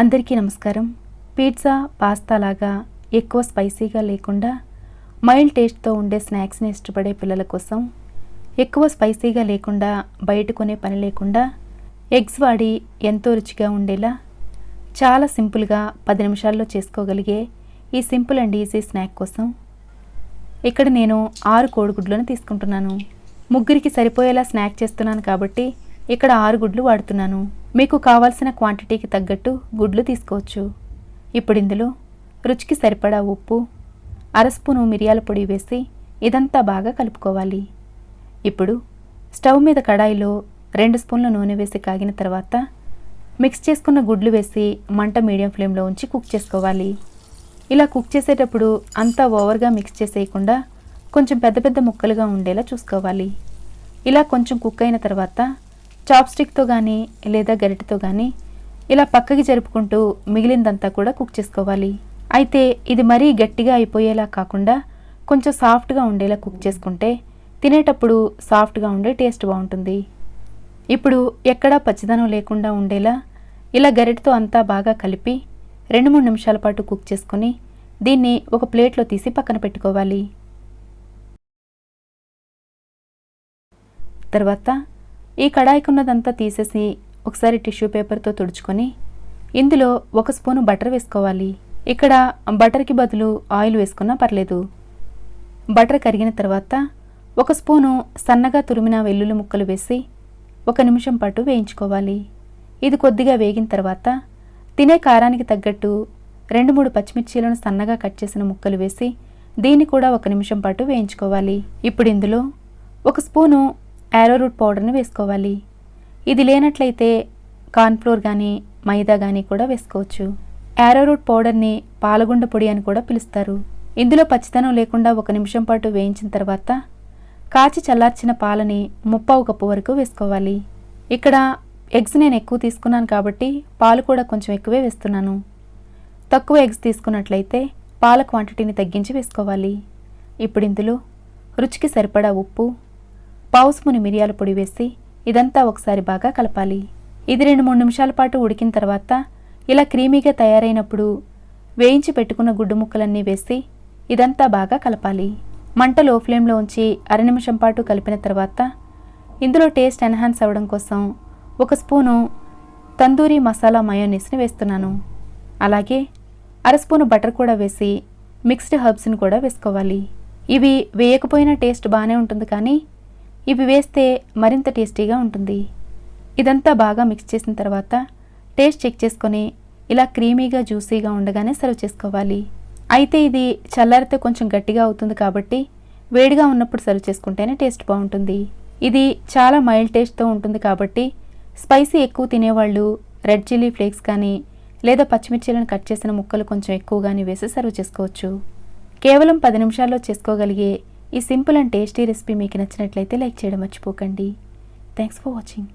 అందరికీ నమస్కారం. Pizza pasta లాగా ఎక్కువ స్పైసీగా లేకుండా మైల్డ్ టేస్ట్తో ఉండే స్నాక్స్ని ఇష్టపడే పిల్లల కోసం ఎక్కువ స్పైసీగా లేకుండా బయట కొనే పని లేకుండా ఎగ్స్ వాడి ఎంతో రుచిగా ఉండేలా చాలా సింపుల్గా పది నిమిషాల్లో చేసుకోగలిగే ఈ సింపుల్ అండ్ ఈజీ స్నాక్ కోసం ఇక్కడ నేను ఆరు కోడిగుడ్లను తీసుకుంటున్నాను. ముగ్గురికి సరిపోయేలా స్నాక్ చేస్తున్నాను కాబట్టి ఇక్కడ ఆరు గుడ్లు వాడుతున్నాను. మీకు కావాల్సిన క్వాంటిటీకి తగ్గట్టు గుడ్లు తీసుకోవచ్చు. ఇప్పుడు ఇందులో రుచికి సరిపడా ఉప్పు అర స్పూను మిరియాల పొడి వేసి ఇదంతా బాగా కలుపుకోవాలి. ఇప్పుడు స్టవ్ మీద కడాయిలో రెండు స్పూన్ల నూనె వేసి కాగిన తర్వాత మిక్స్ చేసుకున్న గుడ్లు వేసి మంట మీడియం ఫ్లేమ్లో ఉంచి కుక్ చేసుకోవాలి. ఇలా కుక్ చేసేటప్పుడు అంతా ఓవర్గా మిక్స్ చేసేయకుండా కొంచెం పెద్ద పెద్ద ముక్కలుగా ఉండేలా చూసుకోవాలి. ఇలా కొంచెం కుక్ అయిన తర్వాత చాప్స్టిక్తో కానీ లేదా గరిటెతో కానీ ఇలా పక్కకి జరుపుకుంటూ మిగిలిందంతా కూడా కుక్ చేసుకోవాలి. అయితే ఇది మరీ గట్టిగా అయిపోయేలా కాకుండా కొంచెం సాఫ్ట్గా ఉండేలా కుక్ చేసుకుంటే తినేటప్పుడు సాఫ్ట్గా ఉండే టేస్ట్ బాగుంటుంది. ఇప్పుడు ఎక్కడా పచ్చిదనం లేకుండా ఉండేలా ఇలా గరిటెతో అంతా బాగా కలిపి రెండు మూడు నిమిషాల పాటు కుక్ చేసుకొని దీన్ని ఒక ప్లేట్లో తీసి పక్కన పెట్టుకోవాలి. తర్వాత ఈ కడాయికి ఉన్నదంతా తీసేసి ఒకసారి టిష్యూ పేపర్తో తుడుచుకొని ఇందులో ఒక స్పూను బటర్ వేసుకోవాలి. ఇక్కడ బటర్కి బదులు ఆయిల్ వేసుకున్నా పర్లేదు. బటర్ కరిగిన తర్వాత ఒక స్పూను సన్నగా తురిమిన వెల్లుల్లి ముక్కలు వేసి ఒక నిమిషం పాటు వేయించుకోవాలి. ఇది కొద్దిగా వేగిన తర్వాత తినే కారానికి తగ్గట్టు రెండు మూడు పచ్చిమిర్చీలను సన్నగా కట్ చేసిన ముక్కలు వేసి దీన్ని కూడా ఒక నిమిషం పాటు వేయించుకోవాలి. ఇప్పుడు ఇందులో ఒక స్పూను యారోరూట్ పౌడర్ని వేసుకోవాలి. ఇది లేనట్లయితే కార్న్ఫ్లోర్ కానీ మైదా కానీ కూడా వేసుకోవచ్చు. యారోరూట్ పౌడర్ని పాలగుండ పొడి అని కూడా పిలుస్తారు. ఇందులో పచ్చితనం లేకుండా ఒక నిమిషం పాటు వేయించిన తర్వాత కాచి చల్లార్చిన పాలని ముప్పావు కప్పు వరకు వేసుకోవాలి. ఇక్కడ ఎగ్స్ నేను ఎక్కువ తీసుకున్నాను కాబట్టి పాలు కూడా కొంచెం ఎక్కువే వేస్తున్నాను. తక్కువ ఎగ్స్ తీసుకున్నట్లయితే పాల క్వాంటిటీని తగ్గించి వేసుకోవాలి. ఇప్పుడు ఇందులో రుచికి సరిపడా ఉప్పు పావు స్పూను మిరియాల పొడి వేసి ఇదంతా ఒకసారి బాగా కలపాలి. ఇది రెండు మూడు నిమిషాల పాటు ఉడికిన తర్వాత ఇలా క్రీమీగా తయారైనప్పుడు వేయించి పెట్టుకున్న గుడ్డు ముక్కలన్నీ వేసి ఇదంతా బాగా కలపాలి. మంట లో ఫ్లేమ్లో ఉంచి అర నిమిషం పాటు కలిపిన తర్వాత ఇందులో టేస్ట్ ఎన్హాన్స్ అవ్వడం కోసం ఒక స్పూను తందూరి మసాలా మయోనీస్ని వేస్తున్నాను. అలాగే అర స్పూను బటర్ కూడా వేసి మిక్స్డ్ హర్బ్స్ని కూడా వేసుకోవాలి. ఇవి వేయకపోయినా టేస్ట్ బాగానే ఉంటుంది కానీ ఇవి వేస్తే మరింత టేస్టీగా ఉంటుంది. ఇదంతా బాగా మిక్స్ చేసిన తర్వాత టేస్ట్ చెక్ చేసుకొని ఇలా క్రీమీగా జ్యూసీగా ఉండగానే సర్వ్ చేసుకోవాలి. అయితే ఇది చల్లారితే కొంచెం గట్టిగా అవుతుంది కాబట్టి వేడిగా ఉన్నప్పుడు సర్వ్ చేసుకుంటేనే టేస్ట్ బాగుంటుంది. ఇది చాలా మైల్డ్ టేస్ట్తో ఉంటుంది కాబట్టి స్పైసీ ఎక్కువ తినేవాళ్ళు రెడ్ చిల్లీ ఫ్లేక్స్ కానీ లేదా పచ్చిమిర్చీలను కట్ చేసిన ముక్కలు కొంచెం ఎక్కువగానే వేసి సర్వ్ చేసుకోవచ్చు. కేవలం పది నిమిషాల్లో చేసుకోగలిగే ఈ సింపుల్ అండ్ టేస్టీ రెసిపీ మీకు నచ్చినట్లయితే లైక్ చేయడం మర్చిపోకండి. Thanks for watching